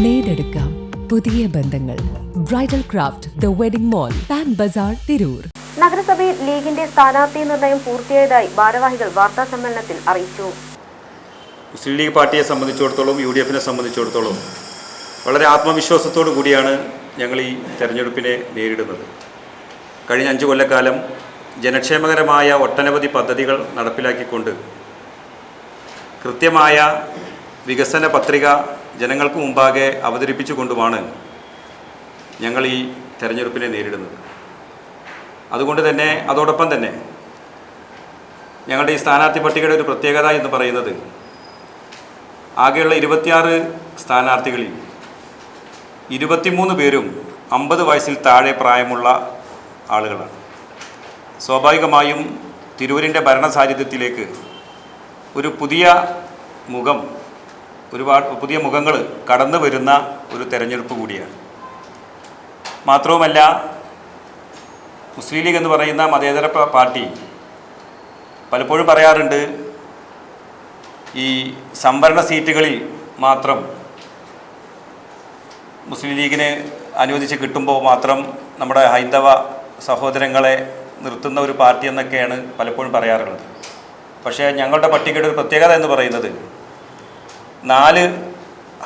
നേടെടുക്കാം പുതിയ ബന്ധങ്ങൾ. Bridal craft the wedding mall Pan Bazar Tirur നഗരസഭയിൽ ലീഗിന്റെ സ്ഥാനാർത്ഥി നിർണയം പൂർത്തിയായതായി ഭാരവാഹികൾ വാർത്താ സമ്മേളനത്തിൽ അറിയിച്ചു. മുസ്ലിം ലീഗ് പാർട്ടിയെ സംബന്ധിച്ചിടത്തോളം യു ഡി എഫിനെ സംബന്ധിച്ചിടത്തോളം വളരെ ആത്മവിശ്വാസത്തോടു കൂടിയാണ് ഞങ്ങൾ ഈ തെരഞ്ഞെടുപ്പിനെ നേരിടുന്നത്. കഴിഞ്ഞ അഞ്ച് കൊല്ലക്കാലം ജനക്ഷേമകരമായ ഒട്ടനവധി പദ്ധതികൾ നടപ്പിലാക്കിക്കൊണ്ട് കൃത്യമായ വികസന പത്രിക ജനങ്ങൾക്ക് മുമ്പാകെ അവതരിപ്പിച്ചുകൊണ്ടുമാണ് ഞങ്ങൾ ഈ തെരഞ്ഞെടുപ്പിനെ നേരിടുന്നത്. അതുകൊണ്ട് തന്നെ അതോടൊപ്പം തന്നെ ഞങ്ങളുടെ ഈ സ്ഥാനാർത്ഥി പട്ടികയുടെ ഒരു പ്രത്യേകത എന്ന് പറയുന്നത് ആകെയുള്ള ഇരുപത്തിയാറ് സ്ഥാനാർത്ഥികളിൽ ഇരുപത്തിമൂന്ന് പേരും അമ്പത് വയസ്സിൽ താഴെ പ്രായമുള്ള ആളുകളാണ്. സ്വാഭാവികമായും തിരൂരിന്റെ ഭരണ സാഹചര്യത്തിലേക്ക് ഒരു പുതിയ മുഖം ഒരുപാട് പുതിയ മുഖങ്ങൾ കടന്നു വരുന്ന ഒരു തെരഞ്ഞെടുപ്പ് കൂടിയാണ്. മാത്രവുമല്ല മുസ്ലിം ലീഗ് എന്ന് പറയുന്ന മതേതര പാർട്ടി പലപ്പോഴും പറയാറുണ്ട് ഈ സംവരണ സീറ്റുകളിൽ മാത്രം മുസ്ലിം ലീഗിന് അനുവദിച്ച് കിട്ടുമ്പോൾ മാത്രം നമ്മുടെ ഹൈന്ദവ സഹോദരങ്ങളെ നിർത്തുന്ന ഒരു പാർട്ടി എന്നൊക്കെയാണ് പലപ്പോഴും പറയാറുള്ളത്. പക്ഷേ ഞങ്ങളുടെ പട്ടികയുടെ ഒരു പ്രത്യേകത എന്ന് പറയുന്നത് നാല്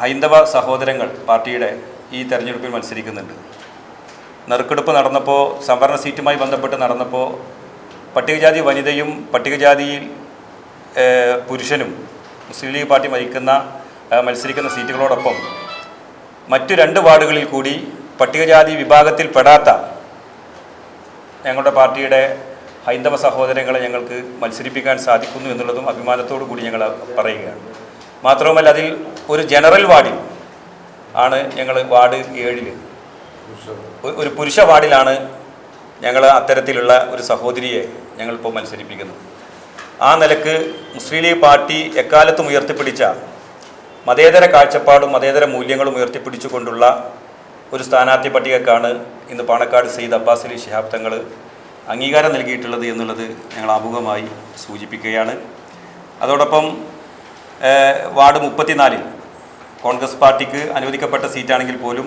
ഹൈന്ദവ സഹോദരങ്ങൾ പാർട്ടിയുടെ ഈ തെരഞ്ഞെടുപ്പിൽ മത്സരിക്കുന്നുണ്ട്. നറുക്കെടുപ്പ് നടന്നപ്പോൾ സംവരണ സീറ്റുമായി ബന്ധപ്പെട്ട് നടന്നപ്പോൾ പട്ടികജാതി വനിതയും പട്ടികജാതിയിൽ പുരുഷനും മുസ്ലിം ലീഗ് പാർട്ടി മരിക്കുന്ന മത്സരിക്കുന്ന സീറ്റുകളോടൊപ്പം മറ്റു രണ്ട് വാർഡുകളിൽ കൂടി പട്ടികജാതി വിഭാഗത്തിൽ പെടാത്ത ഞങ്ങളുടെ പാർട്ടിയുടെ ഹൈന്ദവ സഹോദരങ്ങളെ ഞങ്ങൾക്ക് മത്സരിപ്പിക്കാൻ സാധിക്കുന്നു എന്നുള്ളതും അഭിമാനത്തോടു കൂടി ഞങ്ങൾ പറയുകയാണ്. മാത്രവുമല്ല അതിൽ ഒരു ജനറൽ വാർഡിൽ ആണ് ഞങ്ങൾ വാർഡ് ഏഴിൽ ഒരു പുരുഷ വാർഡിലാണ് ഞങ്ങൾ അത്തരത്തിലുള്ള ഒരു സഹോദരിയെ ഞങ്ങളിപ്പോൾ മത്സരിപ്പിക്കുന്നത്. ആ നിലയ്ക്ക് മുസ്ലിം ലീഗ് പാർട്ടി എക്കാലത്തും ഉയർത്തിപ്പിടിച്ച മതേതര കാഴ്ചപ്പാടും മതേതര മൂല്യങ്ങളും ഉയർത്തിപ്പിടിച്ചുകൊണ്ടുള്ള ഒരു സ്ഥാനാർത്ഥി പട്ടികക്കാണ് ഇന്ന് പാണക്കാട് സെയ്ദ് അബ്ബാസ് അലി ശിഹാബ് തങ്ങൾ അംഗീകാരം നൽകിയിട്ടുള്ളത് എന്നുള്ളത് ഞങ്ങൾ ആമുഖമായി സൂചിപ്പിക്കുകയാണ്. അതോടൊപ്പം വാർഡ് മുപ്പത്തിനാലിൽ കോൺഗ്രസ് പാർട്ടിക്ക് അനുവദിക്കപ്പെട്ട സീറ്റാണെങ്കിൽ പോലും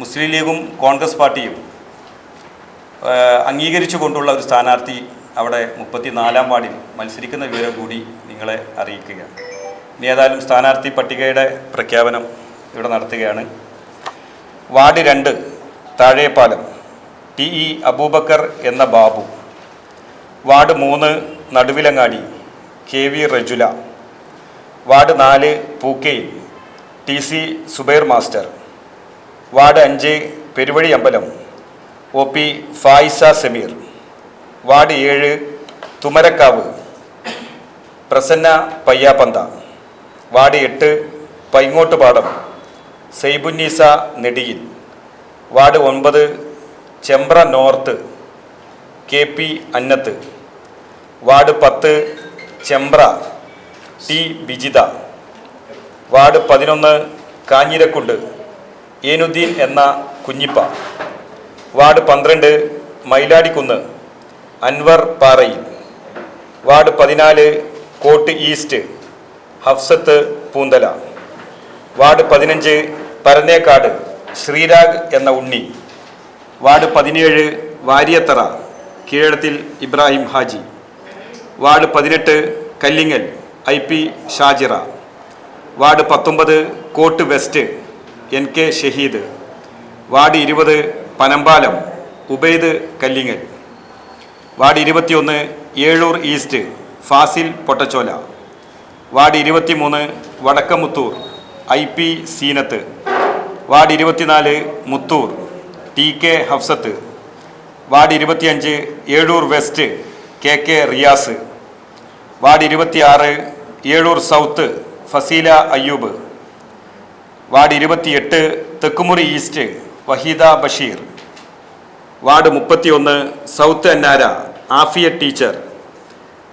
മുസ്ലിം ലീഗും കോൺഗ്രസ് പാർട്ടിയും അംഗീകരിച്ചു കൊണ്ടുള്ള ഒരു സ്ഥാനാർത്ഥി അവിടെ മുപ്പത്തിനാലാം വാർഡിൽ മത്സരിക്കുന്ന വിവരം കൂടി നിങ്ങളെ അറിയിക്കുക. ഇനി ഏതായാലും സ്ഥാനാർത്ഥി പട്ടികയുടെ പ്രഖ്യാപനം ഇവിടെ നടത്തുകയാണ്. വാർഡ് രണ്ട് താഴേപ്പാലം ടി ഇ അബൂബക്കർ എന്ന ബാബു. വാർഡ് മൂന്ന് Naduvilangadi K V Rajula. Ward നാല് Pookkayil T C Subair master ward അഞ്ച് Peruvazhi Ambalam O P Faisa Sameer ward ഏഴ് തുമരക്കാവ് പ്രസന്ന പയ്യാപ്പന്ത വാർഡ് എട്ട് പൈങ്ങോട്ടുപാടം സെയ്ബുന്നീസ നെടിയിൽ വാർഡ് ഒൻപത് Chembra north K P Annath ward പത്ത് ചെമ്പ്ര ടി ബിജിത വാർഡ് പതിനൊന്ന് കാഞ്ഞിരക്കുണ്ട്. ഏനുദ്ദീൻ എന്ന കുഞ്ഞിപ്പ. വാർഡ് പന്ത്രണ്ട് മൈലാടിക്കുന്ന് അൻവർ പാറയിൽ. വാർഡ് പതിനാല് കോട്ട് ഈസ്റ്റ്. ഹഫ്സത്ത് പൂന്തല. വാർഡ് പതിനഞ്ച് പരന്നേക്കാട്. ശ്രീരാഗ് എന്ന ഉണ്ണി. വാർഡ് പതിനേഴ് വാരിയത്തറ. കീഴടത്തിൽ ഇബ്രാഹിം ഹാജി. വാർഡ് പതിനെട്ട് Kallingal. I P Shajira. Ward പത്തൊമ്പത് Kott west N K Shaheed. Ward ഇരുപത് പനമ്പാലം ഉബൈദ് കല്ലിങ്ങൽ. വാർഡ് ഇരുപത്തിയൊന്ന് ഏഴൂർ ഈസ്റ്റ് ഫാസിൽ പൊട്ടച്ചോല. വാർഡ് ഇരുപത്തിമൂന്ന് Vadakkamuthur I P Seenath. Ward ഇരുപത്തിനാല് Muthur T K Hafsath. Ward ഇരുപത്തിയഞ്ച് Ezhur west K K Riyas. Ward ഇരുപത്തിയാറ് Ezhur south Faseela Ayyub. Ward ഇരുപത്തിയെട്ട് Thekkumuri east Waheeda Basheer. Ward മുപ്പത്തിയൊന്ന് south Annara Afiya teacher.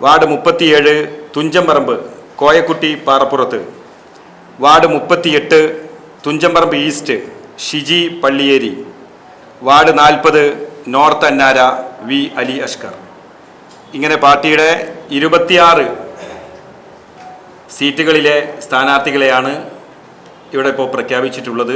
Ward മുപ്പത്തിയേഴ് Thunchamparamba Koyakutty Parappurath. Ward മുപ്പത്തിയെട്ട് തുഞ്ചമ്പറമ്പ് ഈസ്റ്റ് ഷിജി പള്ളിയേരി. വാർഡ് നാൽപ്പത് നോർത്ത് അന്നാര വി അലി അഷ്കർ. ഇങ്ങനെ പാർട്ടിയുടെ ഇരുപത്തിയാറ് സീറ്റുകളിലെ സ്ഥാനാർത്ഥികളെയാണ് ഇവിടെ ഇപ്പോൾ പ്രഖ്യാപിച്ചിട്ടുള്ളത്.